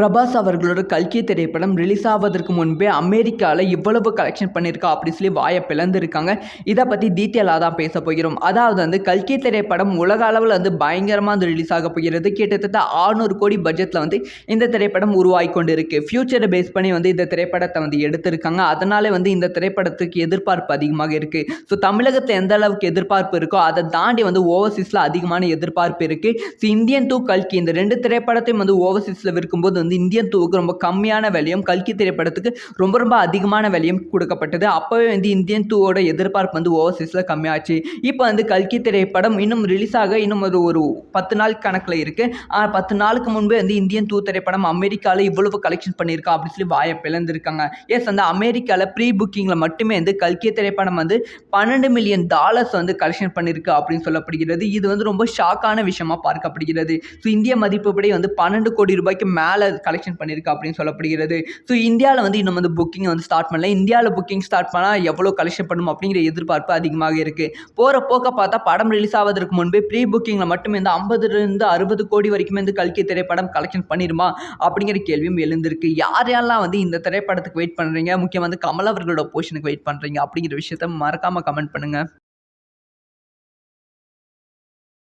பிரபாஸ் அவர்களோட கல்கி திரைப்படம் ரிலீஸ் ஆவதற்கு முன்பே அமெரிக்காவில் இவ்வளவு கலெக்ஷன் பண்ணியிருக்கா அப்படின்னு சொல்லி வாயை பிளந்துருக்காங்க. இதை பற்றி டீட்டெயிலாக தான் பேச போகிறோம். அதாவது வந்து கல்கி திரைப்படம் உலக அளவில் வந்து பயங்கரமாக வந்து ரிலீஸ் ஆக போகிறது. கிட்டத்தட்ட 600 கோடி பட்ஜெட்டில் வந்து இந்த திரைப்படம் உருவாகி கொண்டு இருக்குது ஃப்யூச்சரை பேஸ் பண்ணி வந்து இந்த திரைப்படத்தை வந்து எடுத்திருக்காங்க. அதனாலே வந்து இந்த திரைப்படத்துக்கு எதிர்பார்ப்பு அதிகமாக இருக்குது ஸோ தமிழகத்தில் எந்த அளவுக்கு எதிர்பார்ப்பு இருக்கோ அதை தாண்டி வந்து ஓவர்சீஸில் அதிகமான எதிர்பார்ப்பு இருக்குது ஸோ இந்தியன் டூ கல்கி இந்த ரெண்டு திரைப்படத்தையும் வந்து ஓவர்சீஸில் விற்கும்போது வந்து இந்தியன் தூவுக்கு ரொம்ப கம்மியான விலையும் கல்கி திரைப்படத்துக்கு ரொம்ப ரொம்ப அதிகமான விலையும் கொடுக்கப்பட்டது. அப்போவே வந்து இந்தியன் தூவோட எதிர்பார்ப்பு வந்து ஓவர்சீஸில் கம்மியாச்சு. இப்போ வந்து கல்கி திரைப்படம் இன்னும் ரிலீஸ் ஆக இன்னும் ஒரு ஒரு பத்து நாள் கணக்கில் இருக்குது பத்து நாளுக்கு முன்பே வந்து இந்தியன் தூ திரைப்படம் அமெரிக்காவில் இவ்வளவு கலெக்ஷன் பண்ணியிருக்கா அப்படின்னு சொல்லி வாயை பிளந்திருக்காங்க. எஸ் அந்த அமெரிக்காவில் ப்ரீ புக்கிங்கில் மட்டுமே வந்து கல்கி திரைப்படம் வந்து பன்னெண்டு மில்லியன் டாலர்ஸ் வந்து கலெக்ஷன் பண்ணியிருக்கு அப்படின்னு சொல்லப்படுகிறது. இது வந்து ரொம்ப ஷாக்கான விஷயமா பார்க்கப்படுகிறது. ஸோ இந்திய மதிப்புப்படி வந்து பன்னெண்டு கோடி ரூபாய்க்கு மேலே கலெக்ஷன் பண்ணியிருக்கு அப்படின்னு சொல்லப்படுகிறது. ஸோ இந்தியாவில் வந்து இன்னும் வந்து புக்கிங் வந்து ஸ்டார்ட் பண்ணல. இந்தியாவில் புக்கிங் ஸ்டார்ட் பண்ணால் எவ்வளோ கலெக்ஷன் பண்ணும் அப்படிங்கிற எதிர்பார்ப்பு அதிகமாக இருக்குது போகிற போக்க பார்த்தா படம் ரிலீஸ் ஆவதற்கு முன்பே ப்ரீ புக்கிங்கில் மட்டுமே இந்த ஐம்பதுலேருந்து அறுபது கோடி வரைக்குமே வந்து கல்கி திரைப்படம் கலெக்ஷன் பண்ணிடுமா அப்படிங்கிற கேள்வியும் எழுந்திருக்கு. யார் யாரெல்லாம் வந்து இந்த திரைப்படத்துக்கு வெயிட் பண்ணுறீங்க முக்கியமாக வந்து கமல் அவர்களோட போர்ஷனுக்கு வெயிட் பண்ணுறீங்க அப்படிங்கிற விஷயத்த மறக்காமல் கமெண்ட் பண்ணுங்கள்